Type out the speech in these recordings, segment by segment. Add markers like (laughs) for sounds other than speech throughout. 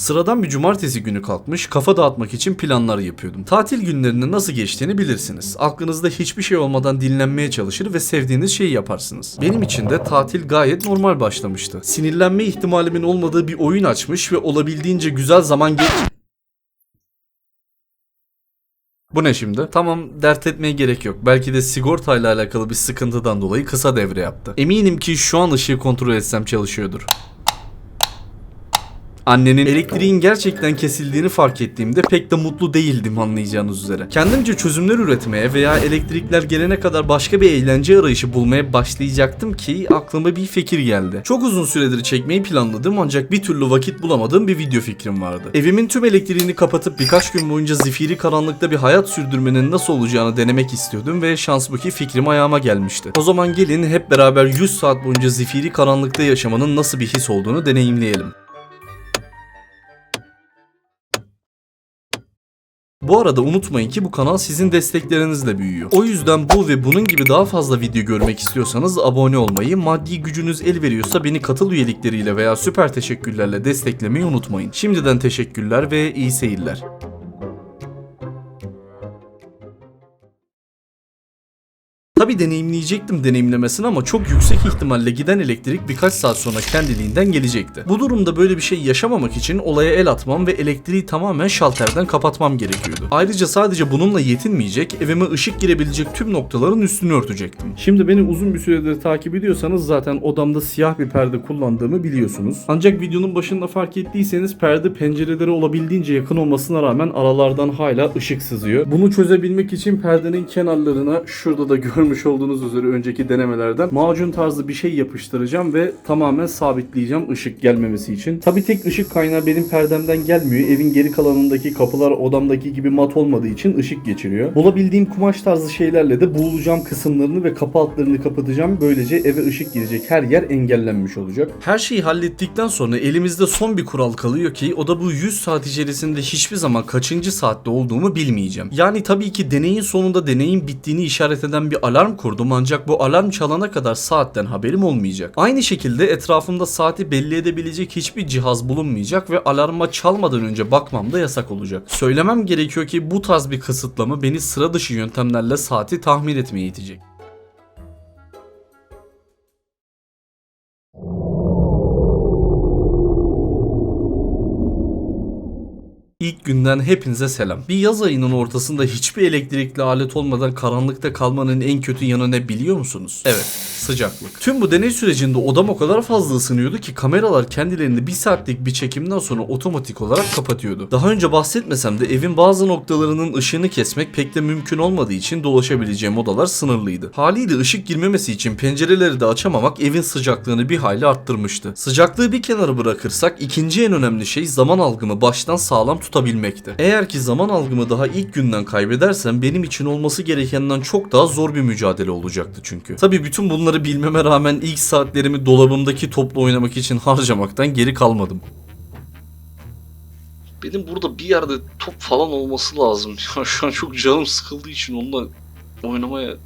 Sıradan bir cumartesi günü kalkmış kafa dağıtmak için planlar yapıyordum. Tatil günlerinin nasıl geçtiğini bilirsiniz. Aklınızda hiçbir şey olmadan dinlenmeye çalışır ve sevdiğiniz şeyi yaparsınız. Benim için de tatil gayet normal başlamıştı. Sinirlenme ihtimalimin olmadığı bir oyun açmış ve olabildiğince güzel zaman geç... Bu ne şimdi? Tamam dert etmeye gerek yok. Belki de sigortayla alakalı bir sıkıntıdan dolayı kısa devre yaptı. Eminim ki şu an ışığı kontrol etsem çalışıyordur. Annenin elektriğin gerçekten kesildiğini fark ettiğimde pek de mutlu değildim anlayacağınız üzere. Kendimce çözümler üretmeye veya elektrikler gelene kadar başka bir eğlence arayışı bulmaya başlayacaktım ki aklıma bir fikir geldi. Çok uzun süredir çekmeyi planladım ancak bir türlü vakit bulamadığım bir video fikrim vardı. Evimin tüm elektriğini kapatıp birkaç gün boyunca zifiri karanlıkta bir hayat sürdürmenin nasıl olacağını denemek istiyordum ve şans bu ki fikrim ayağıma gelmişti. O zaman gelin hep beraber 100 saat boyunca zifiri karanlıkta yaşamanın nasıl bir his olduğunu deneyimleyelim. Bu arada unutmayın ki bu kanal sizin desteklerinizle büyüyor. O yüzden bu ve bunun gibi daha fazla video görmek istiyorsanız abone olmayı, maddi gücünüz el veriyorsa beni katıl üyelikleriyle veya süper teşekkürlerle desteklemeyi unutmayın. Şimdiden teşekkürler ve iyi seyirler. Tabi deneyimleyecektim deneyimlemesini ama çok yüksek ihtimalle giden elektrik birkaç saat sonra kendiliğinden gelecekti. Bu durumda böyle bir şey yaşamamak için olaya el atmam ve elektriği tamamen şalterden kapatmam gerekiyordu. Ayrıca sadece bununla yetinmeyecek, evime ışık girebilecek tüm noktaların üstünü örtecektim. Şimdi beni uzun bir süredir takip ediyorsanız zaten odamda siyah bir perde kullandığımı biliyorsunuz. Ancak videonun başında fark ettiyseniz perde pencereleri olabildiğince yakın olmasına rağmen aralardan hala ışık sızıyor. Bunu çözebilmek için perdenin kenarlarına şurada da görmüş olduğunuz üzere önceki denemelerden macun tarzı bir şey yapıştıracağım ve tamamen sabitleyeceğim ışık gelmemesi için. Tabi tek ışık kaynağı benim perdemden gelmiyor. Evin geri kalanındaki kapılar odamdaki gibi mat olmadığı için ışık geçiriyor. Bulabildiğim kumaş tarzı şeylerle de buğulacağım kısımlarını ve kapı altlarını kapatacağım. Böylece eve ışık girecek her yer engellenmiş olacak. Her şeyi hallettikten sonra elimizde son bir kural kalıyor ki o da bu 100 saat içerisinde hiçbir zaman kaçıncı saatte olduğumu bilmeyeceğim. Yani tabii ki deneyin sonunda deneyin bittiğini işaret eden bir alarm kurdum ancak bu alarm çalana kadar saatten haberim olmayacak. Aynı şekilde etrafımda saati belli edebilecek hiçbir cihaz bulunmayacak ve alarma çalmadan önce bakmam da yasak olacak. Söylemem gerekiyor ki bu tarz bir kısıtlama beni sıra dışı yöntemlerle saati tahmin etmeye itecek. İlk günden hepinize selam. Bir yaz ayının ortasında hiçbir elektrikli alet olmadan karanlıkta kalmanın en kötü yanı ne biliyor musunuz? Evet, sıcaklık. Tüm bu deney sürecinde odam o kadar fazla ısınıyordu ki kameralar kendilerini bir saatlik bir çekimden sonra otomatik olarak kapatıyordu. Daha önce bahsetmesem de evin bazı noktalarının ışığını kesmek pek de mümkün olmadığı için dolaşabileceğim odalar sınırlıydı. Haliyle ışık girmemesi için pencereleri de açamamak evin sıcaklığını bir hayli arttırmıştı. Sıcaklığı bir kenara bırakırsak ikinci en önemli şey zaman algımı baştan sağlam tutabilmekti. Eğer ki zaman algımı daha ilk günden kaybedersem benim için olması gerekenden çok daha zor bir mücadele olacaktı çünkü. Tabi bütün bunları bilmeme rağmen ilk saatlerimi dolabımdaki topla oynamak için harcamaktan geri kalmadım. Benim burada bir yerde top falan olması lazım. (laughs) Şu an çok canım sıkıldığı için onunla oynamaya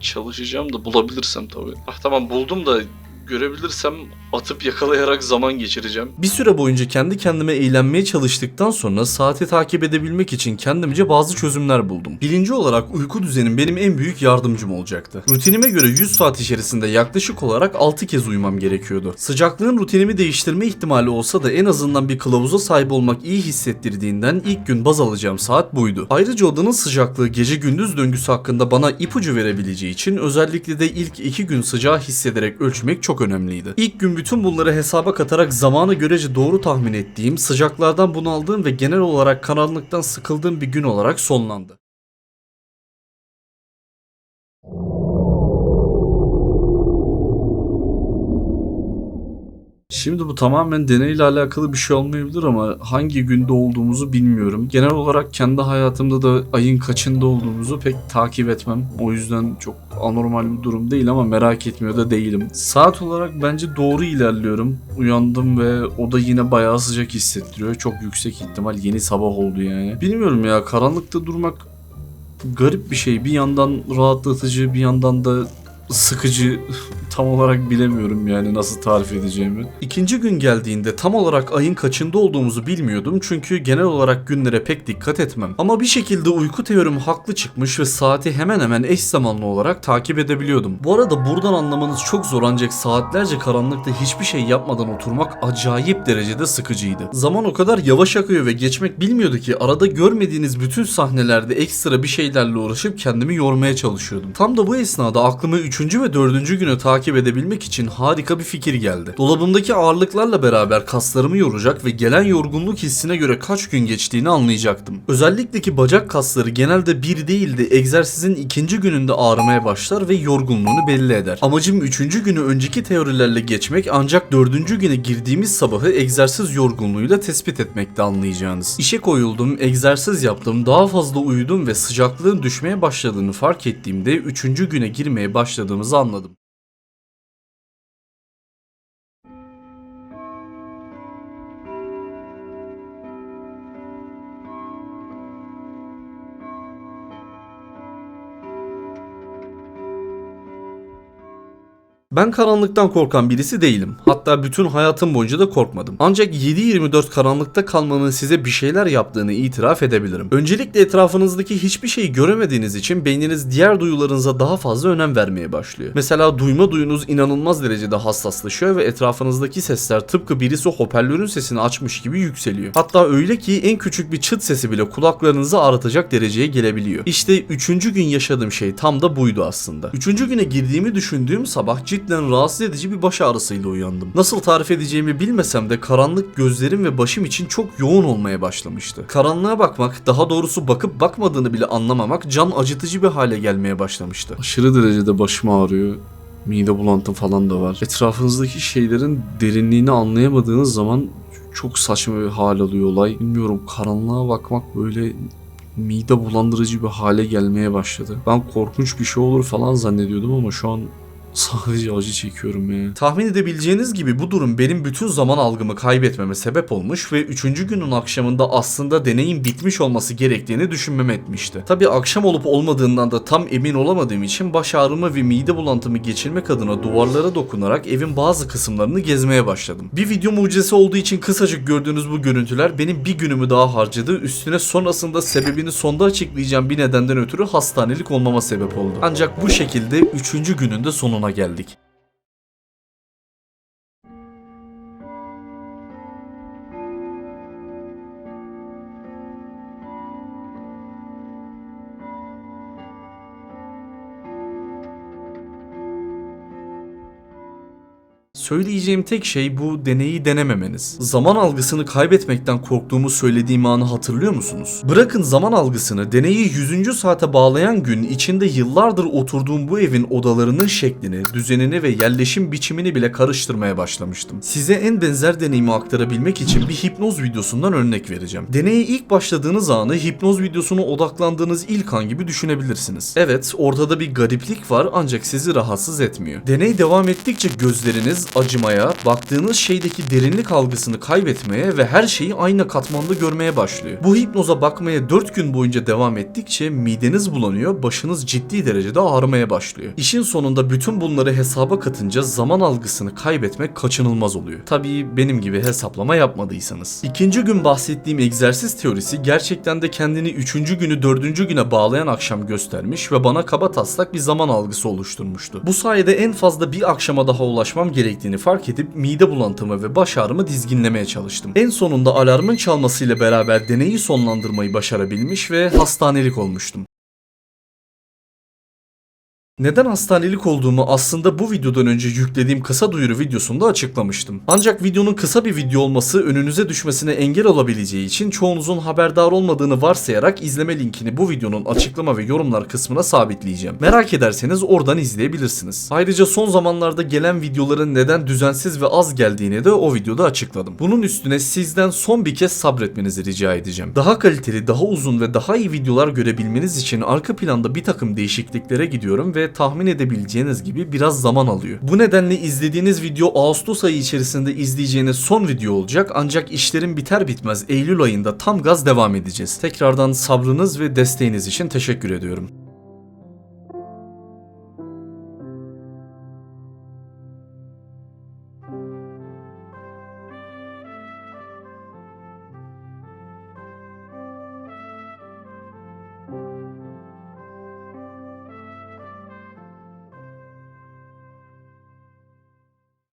çalışacağım da bulabilirsem tabii. Ah tamam buldum da görebilirsem atıp yakalayarak zaman geçireceğim. Bir süre boyunca kendi kendime eğlenmeye çalıştıktan sonra saati takip edebilmek için kendimce bazı çözümler buldum. Birinci olarak uyku düzenim benim en büyük yardımcım olacaktı. Rutinime göre 100 saat içerisinde yaklaşık olarak 6 kez uyumam gerekiyordu. Sıcaklığın rutinimi değiştirme ihtimali olsa da en azından bir kılavuza sahip olmak iyi hissettirdiğinden ilk gün baz alacağım saat buydu. Ayrıca odanın sıcaklığı gece gündüz döngüsü hakkında bana ipucu verebileceği için özellikle de ilk 2 gün sıcağı hissederek ölçmek çok önemliydi. İlk gün bütün bunları hesaba katarak zamanı görece doğru tahmin ettiğim, sıcaklardan bunaldığım ve genel olarak karanlıktan sıkıldığım bir gün olarak sonlandı. Şimdi bu tamamen deneyle alakalı bir şey olmayabilir ama hangi günde olduğumuzu bilmiyorum. Genel olarak kendi hayatımda da ayın kaçında olduğumuzu pek takip etmem. O yüzden çok anormal bir durum değil ama merak etmiyor da değilim. Saat olarak bence doğru ilerliyorum. Uyandım ve o da yine bayağı sıcak hissettiriyor. Çok yüksek ihtimal yeni sabah oldu yani. Bilmiyorum ya karanlıkta durmak garip bir şey. Bir yandan rahatlatıcı bir yandan da sıkıcı tam olarak bilemiyorum yani nasıl tarif edeceğimi. İkinci gün geldiğinde tam olarak ayın kaçında olduğumuzu bilmiyordum çünkü genel olarak günlere pek dikkat etmem. Ama bir şekilde uyku teorim haklı çıkmış ve saati hemen hemen eş zamanlı olarak takip edebiliyordum. Bu arada buradan anlamanız çok zor ancak saatlerce karanlıkta hiçbir şey yapmadan oturmak acayip derecede sıkıcıydı. Zaman o kadar yavaş akıyor ve geçmek bilmiyordu ki arada görmediğiniz bütün sahnelerde ekstra bir şeylerle uğraşıp kendimi yormaya çalışıyordum. Tam da bu esnada aklıma 3. ve 4. günü takip edebilmek için harika bir fikir geldi. Dolabımdaki ağırlıklarla beraber kaslarımı yoracak ve gelen yorgunluk hissine göre kaç gün geçtiğini anlayacaktım. Özellikle ki bacak kasları genelde bir değil de egzersizin ikinci gününde ağrımaya başlar ve yorgunluğunu belli eder. Amacım 3. günü önceki teorilerle geçmek ancak 4. güne girdiğimiz sabahı egzersiz yorgunluğuyla tespit etmekte anlayacağınız. İşe koyuldum, egzersiz yaptım, daha fazla uyudum ve sıcaklığın düşmeye başladığını fark ettiğimde 3. güne girmeye başladığımızı anladım. Ben karanlıktan korkan birisi değilim. Hatta bütün hayatım boyunca da korkmadım. Ancak 7-24 karanlıkta kalmanın size bir şeyler yaptığını itiraf edebilirim. Öncelikle etrafınızdaki hiçbir şeyi göremediğiniz için beyniniz diğer duyularınıza daha fazla önem vermeye başlıyor. Mesela duyma duyunuz inanılmaz derecede hassaslaşıyor ve etrafınızdaki sesler tıpkı birisi hoparlörün sesini açmış gibi yükseliyor. Hatta öyle ki en küçük bir çıt sesi bile kulaklarınızı ağrıtacak dereceye gelebiliyor. İşte 3. gün yaşadığım şey tam da buydu aslında. 3. güne girdiğimi düşündüğüm sabah cidden rahatsız edici bir baş ağrısıyla uyandım. Nasıl tarif edeceğimi bilmesem de karanlık gözlerim ve başım için çok yoğun olmaya başlamıştı. Karanlığa bakmak, daha doğrusu bakıp bakmadığını bile anlamamak can acıtıcı bir hale gelmeye başlamıştı. Aşırı derecede başım ağrıyor. Mide bulantım falan da var. Etrafınızdaki şeylerin derinliğini anlayamadığınız zaman çok saçma bir hal alıyor olay. Bilmiyorum karanlığa bakmak böyle mide bulandırıcı bir hale gelmeye başladı. Ben korkunç bir şey olur falan zannediyordum ama şu an sadece acı çekiyorum ya. Tahmin edebileceğiniz gibi bu durum benim bütün zaman algımı kaybetmeme sebep olmuş ve 3. günün akşamında aslında deneyim bitmiş olması gerektiğini düşünmem etmişti. Tabi akşam olup olmadığından da tam emin olamadığım için baş ağrımı ve mide bulantımı geçirmek adına duvarlara dokunarak evin bazı kısımlarını gezmeye başladım. Bir video mucizesi olduğu için kısacık gördüğünüz bu görüntüler benim bir günümü daha harcadı. Üstüne sonrasında sebebini sonda açıklayacağım bir nedenden ötürü hastanelik olmama sebep oldu. Ancak bu şekilde 3. günün de sonuna geldik. Söyleyeceğim tek şey bu deneyi denememeniz. Zaman algısını kaybetmekten korktuğumu söylediğim anı hatırlıyor musunuz? Bırakın zaman algısını deneyi 100. saate bağlayan gün içinde yıllardır oturduğum bu evin odalarının şeklini, düzenini ve yerleşim biçimini bile karıştırmaya başlamıştım. Size en benzer deneyimi aktarabilmek için bir hipnoz videosundan örnek vereceğim. Deneye ilk başladığınız anı hipnoz videosuna odaklandığınız ilk an gibi düşünebilirsiniz. Evet, ortada bir gariplik var ancak sizi rahatsız etmiyor. Deney devam ettikçe gözleriniz acımaya, baktığınız şeydeki derinlik algısını kaybetmeye ve her şeyi aynı katmanda görmeye başlıyor. Bu hipnoza bakmaya 4 gün boyunca devam ettikçe mideniz bulanıyor, başınız ciddi derecede ağrımaya başlıyor. İşin sonunda bütün bunları hesaba katınca zaman algısını kaybetmek kaçınılmaz oluyor. Tabii benim gibi hesaplama yapmadıysanız. İkinci gün bahsettiğim egzersiz teorisi gerçekten de kendini 3. günü 4. güne bağlayan akşam göstermiş ve bana kaba taslak bir zaman algısı oluşturmuştu. Bu sayede en fazla bir akşama daha ulaşmam gerektiğini fark edip mide bulantımı ve baş ağrımı dizginlemeye çalıştım. En sonunda alarmın çalmasıyla beraber deneyi sonlandırmayı başarabilmiş ve hastanelik olmuştum. Neden hastanelik olduğumu aslında bu videodan önce yüklediğim kısa duyuru videosunda açıklamıştım. Ancak videonun kısa bir video olması önünüze düşmesine engel olabileceği için çoğunuzun haberdar olmadığını varsayarak izleme linkini bu videonun açıklama ve yorumlar kısmına sabitleyeceğim. Merak ederseniz oradan izleyebilirsiniz. Ayrıca son zamanlarda gelen videoların neden düzensiz ve az geldiğini de o videoda açıkladım. Bunun üstüne sizden son bir kez sabretmenizi rica edeceğim. Daha kaliteli, daha uzun ve daha iyi videolar görebilmeniz için arka planda bir takım değişikliklere gidiyorum tahmin edebileceğiniz gibi biraz zaman alıyor. Bu nedenle izlediğiniz video Ağustos ayı içerisinde izleyeceğiniz son video olacak ancak işlerin biter bitmez Eylül ayında tam gaz devam edeceğiz. Tekrardan sabrınız ve desteğiniz için teşekkür ediyorum.